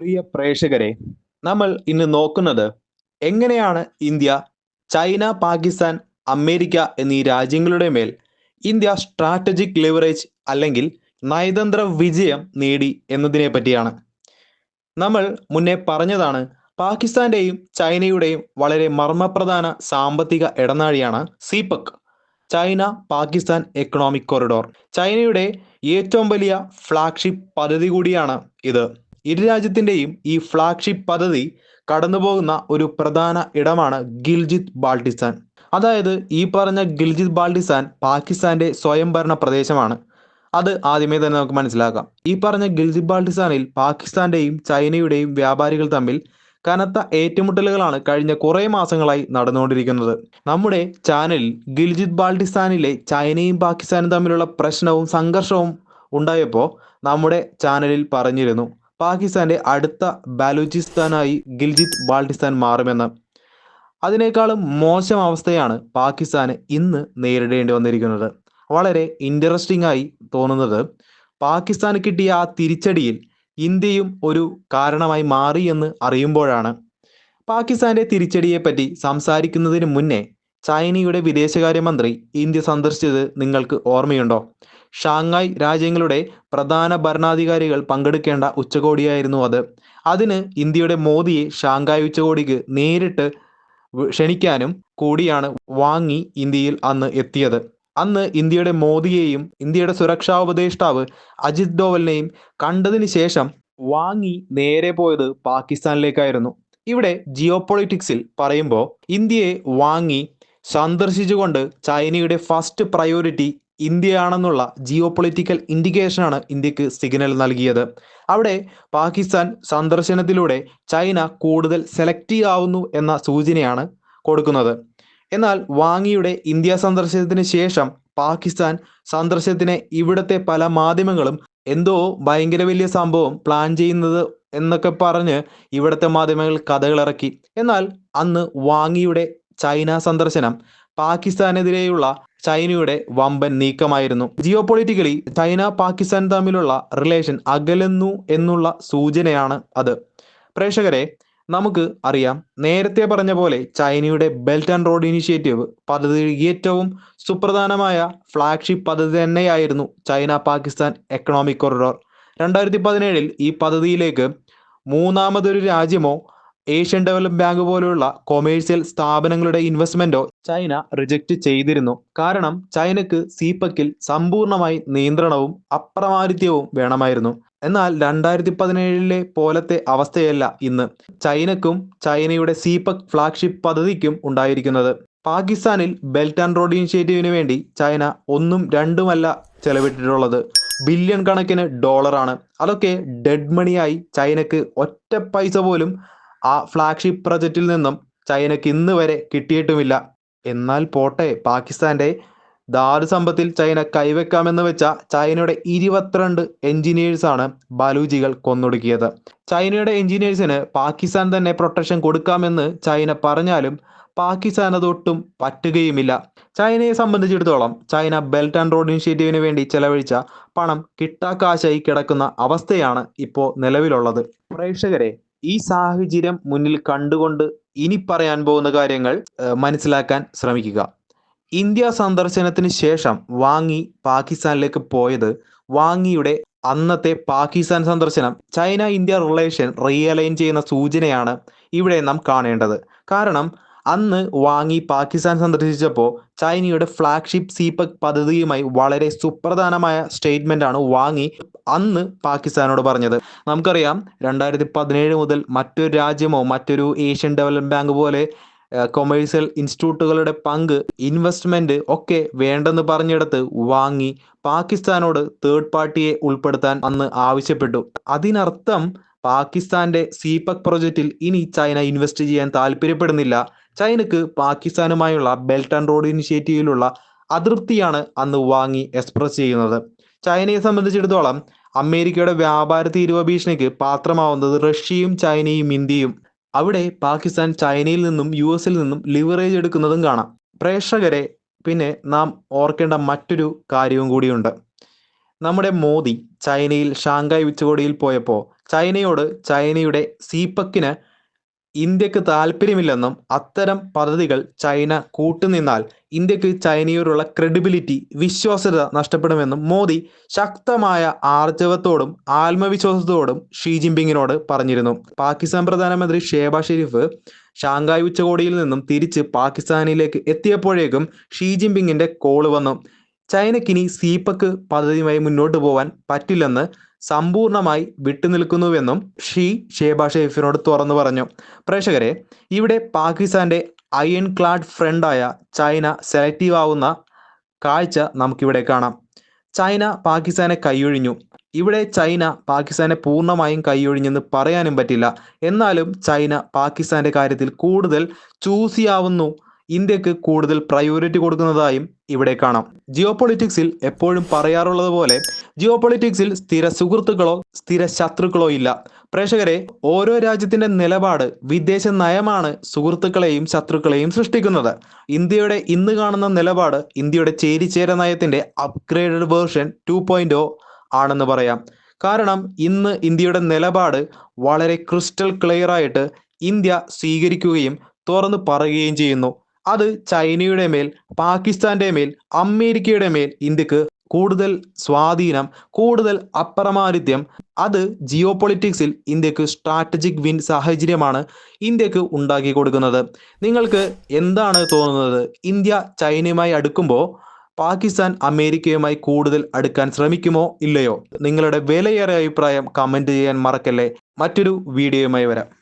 പ്രിയ പ്രേക്ഷകരെ നമ്മൾ ഇന്ന് നോക്കുന്നത് എങ്ങനെയാണ് ഇന്ത്യ ചൈന പാകിസ്ഥാൻ അമേരിക്ക എന്നീ രാജ്യങ്ങളുടെ മേൽ ഇന്ത്യ സ്ട്രാറ്റജിക് ലിവറേജ് അല്ലെങ്കിൽ നയതന്ത്ര വിജയം നേടി എന്നതിനെ പറ്റിയാണ്. നമ്മൾ മുന്നേ പറഞ്ഞതാണ് പാകിസ്ഥാന്റെയും ചൈനയുടെയും വളരെ മർമ്മപ്രധാന സാമ്പത്തിക ഇടനാഴിയാണ് CPEC China Pakistan economic corridor ചൈനയുടെ ഏറ്റവും വലിയ ഫ്ലാഗ്ഷിപ്പ് പദ്ധതി കൂടിയാണ് ഇത്. ഇരു രാജ്യത്തിന്റെയും ഈ ഫ്ലാഗ്ഷിപ്പ് പദ്ധതി കടന്നുപോകുന്ന ഒരു പ്രധാന ഇടമാണ് ഗിൽജിത്ത് ബാൾട്ടിസ്ഥാൻ അതായത് ഈ പറഞ്ഞ ഗിൽജിത്ത് ബാൾട്ടിസ്ഥാൻ പാകിസ്ഥാന്റെ സ്വയംഭരണ പ്രദേശമാണ്. അത് ആദ്യമേ തന്നെ നമുക്ക് മനസ്സിലാക്കാം. ഈ പറഞ്ഞ ഗിൽജിത്ത് ബാൾട്ടിസ്ഥാനിൽ പാകിസ്ഥാന്റെയും ചൈനയുടെയും വ്യാപാരികൾ തമ്മിൽ കനത്ത ഏറ്റുമുട്ടലുകളാണ് കഴിഞ്ഞ കുറേ മാസങ്ങളായി നടന്നുകൊണ്ടിരിക്കുന്നത്. നമ്മുടെ ചാനലിൽ ഗിൽജിത്ത് ബാൾട്ടിസ്ഥാനിലെ ചൈനയും പാകിസ്ഥാനും തമ്മിലുള്ള പ്രശ്നവും സംഘർഷവും ഉണ്ടായപ്പോൾ നമ്മുടെ ചാനലിൽ പറഞ്ഞിരുന്നു. പാകിസ്ഥാന്റെ അടുത്ത ബാലൂചിസ്ഥാനായി ഗിൽജിത്ത് ബാൾട്ടിസ്ഥാൻ മാറുമെന്ന്. അതിനേക്കാളും മോശം അവസ്ഥയാണ് പാകിസ്ഥാന് ഇന്ന് നേരിടേണ്ടി വന്നിരിക്കുന്നത്. വളരെ ഇൻട്രസ്റ്റിംഗ് ആയി തോന്നുന്നത്. പാകിസ്ഥാന് കിട്ടിയ ആ തിരിച്ചടിയിൽ ഇന്ത്യയും ഒരു കാരണമായി മാറി എന്ന് അറിയുമ്പോഴാണ്. പാകിസ്ഥാന്റെ തിരിച്ചടിയെപ്പറ്റി സംസാരിക്കുന്നതിന് മുന്നേ ചൈനയുടെ വിദേശകാര്യമന്ത്രി ഇന്ത്യ സന്ദർശിച്ചത് നിങ്ങൾക്ക് ഓർമ്മയുണ്ടോ? ഷാങ്ങായ് രാജ്യങ്ങളുടെ പ്രധാന ഭരണാധികാരികൾ പങ്കെടുക്കേണ്ട ഉച്ചകോടിയായിരുന്നു അത്. അതിന് ഇന്ത്യയുടെ മോദിയെ ഷാങ്ഹായ് ഉച്ചകോടിക്ക് നേരിട്ട് ക്ഷണിക്കാനും കൂടിയാണ് വാങ്ങി ഇന്ത്യയിൽ അന്ന് എത്തിയത്. അന്ന് ഇന്ത്യയുടെ മോദിയെയും ഇന്ത്യയുടെ സുരക്ഷാ ഉപദേഷ്ടാവ് അജിത് ഡോവലിനെയും കണ്ടതിന് ശേഷം വാങ്ങി നേരെ പോയത് പാകിസ്ഥാനിലേക്കായിരുന്നു. ഇവിടെ ജിയോ പൊളിറ്റിക്സിൽ പറയുമ്പോൾ ഇന്ത്യയെ വാങ്ങി സന്ദർശിച്ചുകൊണ്ട് ചൈനയുടെ ഫസ്റ്റ് പ്രയോറിറ്റി ഇന്ത്യയാണെന്നുള്ള ജിയോ പൊളിറ്റിക്കൽ ഇൻഡിക്കേഷനാണ് ഇന്ത്യയ്ക്ക് സിഗ്നൽ നൽകിയത്. അവിടെ പാകിസ്ഥാൻ സന്ദർശനത്തിലൂടെ ചൈന കൂടുതൽ സെലക്റ്റീവ് ആവുന്നു എന്ന സൂചനയാണ് കൊടുക്കുന്നത്. എന്നാൽ വാങ്ങിയുടെ ഇന്ത്യ സന്ദർശനത്തിന് ശേഷം പാകിസ്ഥാൻ സന്ദർശനത്തിന് ഇവിടുത്തെ പല മാധ്യമങ്ങളും എന്തോ ഭയങ്കര വലിയ സംഭവം പ്ലാൻ ചെയ്യുന്നത് എന്നൊക്കെ പറഞ്ഞ് ഇവിടുത്തെ മാധ്യമങ്ങൾ കഥകളിറക്കി എന്നാൽ അന്ന് വാങ്ങിയുടെ ചൈന സന്ദർശനം പാകിസ്ഥാനെതിരെയുള്ള ചൈനയുടെ വമ്പൻ നീക്കമായിരുന്നു. ജിയോ പൊളിറ്റിക്കലി ചൈന പാകിസ്ഥാൻ തമ്മിലുള്ള റിലേഷൻ അകലുന്നു എന്നുള്ള സൂചനയാണ് അത്. പ്രേക്ഷകരെ നമുക്ക് അറിയാം നേരത്തെ പറഞ്ഞ പോലെ ചൈനയുടെ ബെൽറ്റ് ആൻഡ് റോഡ് ഇനിഷ്യേറ്റീവ് പദ്ധതി ഏറ്റവും സുപ്രധാനമായ ഫ്ലാഗ്ഷിപ്പ് പദ്ധതി തന്നെയായിരുന്നു ചൈന പാകിസ്ഥാൻ എക്കണോമിക് കൊറിഡോർ രണ്ടായിരത്തി പതിനേഴിൽ ഈ പദ്ധതിയിലേക്ക് മൂന്നാമതൊരു രാജ്യമോ ഏഷ്യൻ ഡെവലപ്പ് ബാങ്ക് പോലെയുള്ള കൊമേഴ്സ്യൽ സ്ഥാപനങ്ങളുടെ ഇൻവെസ്റ്റ്മെന്റോ ചൈന റിജക്റ്റ് ചെയ്തിരുന്നു. കാരണം ചൈനക്ക് സീപക്കിൽ സമ്പൂർണമായി നിയന്ത്രണവും അപ്രമാദിത്യവും വേണമായിരുന്നു. എന്നാൽ രണ്ടായിരത്തി പതിനേഴിലെ പോലത്തെ അവസ്ഥയല്ല ഇന്ന് ചൈനക്കും ചൈനയുടെ സീപക് ഫ്ലാഗ്ഷിപ്പ് പദ്ധതിക്കും ഉണ്ടായിരിക്കുന്നത്. പാകിസ്ഥാനിൽ ബെൽറ്റ് ആൻഡ് റോഡ് ഇനിഷ്യേറ്റീവിന് വേണ്ടി ചൈന ഒന്നും രണ്ടുമല്ല ചെലവിട്ടിട്ടുള്ളത്. ബില്യൺ കണക്കിന് ഡോളറാണ്. അതൊക്കെ ഡെഡ് മണിയായി ചൈനക്ക് ഒറ്റ പൈസ പോലും ആ ഫ്ലാഗ്ഷിപ്പ് പ്രൊജക്റ്റിൽ നിന്നും ചൈനയ്ക്ക് ഇന്ന് വരെ കിട്ടിയിട്ടുമില്ല. എന്നാൽ പോട്ടെ പാകിസ്ഥാന്റെ ധാതു സമ്പത്തിൽ ചൈന കൈവെക്കാമെന്ന് വെച്ച ചൈനയുടെ ഇരുപത്തിരണ്ട് എഞ്ചിനീയേഴ്സാണ് ബാലൂജികൾ കൊന്നൊടുക്കിയത്. ചൈനയുടെ എഞ്ചിനീയേഴ്സിന് പാകിസ്ഥാൻ തന്നെ പ്രൊട്ടക്ഷൻ കൊടുക്കാമെന്ന് ചൈന പറഞ്ഞാലും പാകിസ്ഥാൻ അതൊട്ടും പറ്റുകയുമില്ല. ചൈനയെ സംബന്ധിച്ചിടത്തോളം ചൈന ബെൽറ്റ് ആൻഡ് റോഡ് ഇനിഷ്യേറ്റീവിന് വേണ്ടി ചെലവഴിച്ച പണം കിട്ടാക്കാശായി കിടക്കുന്ന അവസ്ഥയാണ് ഇപ്പോൾ നിലവിലുള്ളത്. പ്രേക്ഷകരെ ഈ സാഹചര്യം മുന്നിൽ കണ്ടുകൊണ്ട് ഇനി പറയാൻ പോകുന്ന കാര്യങ്ങൾ മനസ്സിലാക്കാൻ ശ്രമിക്കുക. ഇന്ത്യ സന്ദർശനത്തിന് ശേഷം വാങ്ങി പാകിസ്ഥാനിലേക്ക് പോയത് വാങ്ങിയുടെ അന്നത്തെ പാകിസ്ഥാൻ സന്ദർശനം ചൈന ഇന്ത്യ റിലേഷൻ റിയലൈൻ ചെയ്യുന്ന സൂചനയാണ് ഇവിടെ നാം കാണേണ്ടത്. കാരണം അന്ന് വാങ്ങി പാകിസ്ഥാൻ സന്ദർശിച്ചപ്പോൾ ചൈനയുടെ ഫ്ലാഗ്ഷിപ്പ് സീപക് പദ്ധതിയുമായി വളരെ സുപ്രധാനമായ സ്റ്റേറ്റ്മെന്റ് ആണ് വാങ്ങി അന്ന് പാകിസ്ഥാനോട് പറഞ്ഞത്. നമുക്കറിയാം രണ്ടായിരത്തി പതിനേഴ് മുതൽ മറ്റൊരു രാജ്യമോ മറ്റൊരു ഏഷ്യൻ ഡെവലപ്മെന്റ് ബാങ്ക് പോലെ കൊമേഴ്സ്യൽ ഇൻസ്റ്റിറ്റ്യൂട്ടുകളുടെ പങ്ക് ഇൻവെസ്റ്റ്മെന്റ് ഒക്കെ വേണ്ടെന്ന് പറഞ്ഞെടുത്ത് വാങ്ങി പാകിസ്ഥാനോട് തേർഡ് പാർട്ടിയെ ഉൾപ്പെടുത്താൻ അന്ന് ആവശ്യപ്പെട്ടു. അതിനർത്ഥം പാകിസ്ഥാന്റെ സീപക് പ്രൊജക്റ്റിൽ ഇനി ചൈന ഇൻവെസ്റ്റ് ചെയ്യാൻ താല്പര്യപ്പെടുന്നില്ല. ചൈനക്ക് പാകിസ്ഥാനുമായുള്ള ബെൽറ്റ് ആൻഡ് റോഡ് ഇനിഷ്യേറ്റീവിലുള്ള അതൃപ്തിയാണ് അന്ന് വാങ്ങി എക്സ്പ്രസ് ചെയ്യുന്നത്. ചൈനയെ സംബന്ധിച്ചിടത്തോളം അമേരിക്കയുടെ വ്യാപാര തീരുവ ഭീഷണിക്ക് പാത്രമാവുന്നത് റഷ്യയും ചൈനയും ഇന്ത്യയും. അവിടെ പാകിസ്ഥാൻ ചൈനയിൽ നിന്നും യു എസിൽ നിന്നും ലിവറേജ് എടുക്കുന്നതും കാണാം. പ്രേക്ഷകരെ പിന്നെ നാം ഓർക്കേണ്ട മറ്റൊരു കാര്യവും കൂടിയുണ്ട്. നമ്മുടെ മോദി ചൈനയിൽ ഷാങ്കായ് ഉച്ചകോടിയിൽ പോയപ്പോൾ ചൈനയോട് ചൈനയുടെ സീപക്കിന് ഇന്ത്യയ്ക്ക് താല്പര്യമില്ലെന്നും അത്തരം പദ്ധതികൾ ചൈന കൂട്ടുനിന്നാൽ ഇന്ത്യയ്ക്ക് ചൈനയോടുള്ള ക്രെഡിബിലിറ്റി വിശ്വാസ്യത നഷ്ടപ്പെടുമെന്നും മോദി ശക്തമായ ആർജവത്തോടും ആത്മവിശ്വാസത്തോടും ഷീ ജിൻപിങ്ങിനോട് പറഞ്ഞിരുന്നു. പാകിസ്ഥാൻ പ്രധാനമന്ത്രി ഷേബാ ഷെരീഫ് ഷാങ്കായ് ഉച്ചകോടിയിൽ നിന്നും തിരിച്ച് പാകിസ്ഥാനിലേക്ക് എത്തിയപ്പോഴേക്കും ഷീ ജിൻപിങ്ങിന്റെ കോൾ വന്നു. ചൈനക്കിനി സീപക്ക് പദ്ധതിയുമായി മുന്നോട്ട് പോവാൻ പറ്റില്ലെന്ന് സമ്പൂർണമായി വിട്ടുനിൽക്കുന്നുവെന്നും ഷീ ഷേബാ ഷെയ്ഫിനോട് തുറന്നു പറഞ്ഞു. പ്രേക്ഷകരെ ഇവിടെ പാകിസ്ഥാന്റെ അയൺ ക്ലാഡ് ഫ്രണ്ടായ ചൈന സെലക്റ്റീവ് ആവുന്ന കാഴ്ച നമുക്കിവിടെ കാണാം. ചൈന പാകിസ്ഥാനെ കൈയൊഴിഞ്ഞു. ഇവിടെ ചൈന പാകിസ്ഥാനെ പൂർണമായും കൈയൊഴിഞ്ഞെന്ന് പറയാനും പറ്റില്ല. എന്നാലും ചൈന പാകിസ്ഥാന്റെ കാര്യത്തിൽ കൂടുതൽ ചൂസിയാവുന്നു ഇന്ത്യയ്ക്ക് കൂടുതൽ പ്രയോറിറ്റി കൊടുക്കുന്നതായും ഇവിടെ കാണാം. ജിയോ പൊളിറ്റിക്സിൽ എപ്പോഴും പറയാറുള്ളത് പോലെ ജിയോ പൊളിറ്റിക്സിൽ സ്ഥിര സുഹൃത്തുക്കളോ സ്ഥിര ശത്രുക്കളോ ഇല്ല. പ്രേക്ഷകരെ ഓരോ രാജ്യത്തിന്റെ നിലപാട് വിദേശ നയമാണ് സുഹൃത്തുക്കളെയും ശത്രുക്കളെയും സൃഷ്ടിക്കുന്നത്. ഇന്ത്യയുടെ ഇന്ന് കാണുന്ന നിലപാട് ഇന്ത്യയുടെ ചേരിചേര നയത്തിന്റെ അപ്ഗ്രേഡഡ് വേർഷൻ ടു പോയിന്റ് ആണെന്ന് പറയാം. കാരണം ഇന്ന് ഇന്ത്യയുടെ നിലപാട് വളരെ ക്രിസ്റ്റൽ ക്ലിയർ ആയിട്ട് ഇന്ത്യ സ്വീകരിക്കുകയും തുറന്നു പറയുകയും ചെയ്യുന്നു. അത് ചൈനയുടെ മേൽ പാകിസ്ഥാന്റെ മേൽ അമേരിക്കയുടെ മേൽ ഇന്ത്യയ്ക്ക് കൂടുതൽ സ്വാധീനം കൂടുതൽ അപ്രമാദിത്യം. അത് ജിയോ പൊളിറ്റിക്സിൽ ഇന്ത്യയ്ക്ക് സ്ട്രാറ്റജിക് വിൻ സാഹചര്യമാണ് ഇന്ത്യയ്ക്ക് ഉണ്ടാക്കി കൊടുക്കുന്നത്. നിങ്ങൾക്ക് എന്താണ് തോന്നുന്നത്? ഇന്ത്യ ചൈനയുമായി അടുക്കുമ്പോൾ പാകിസ്ഥാൻ അമേരിക്കയുമായി കൂടുതൽ അടുക്കാൻ ശ്രമിക്കുമോ ഇല്ലയോ? നിങ്ങളുടെ വിലയേറെ അഭിപ്രായം കമന്റ് ചെയ്യാൻ മറക്കല്ലേ? മറ്റൊരു വീഡിയോയുമായി വരാം.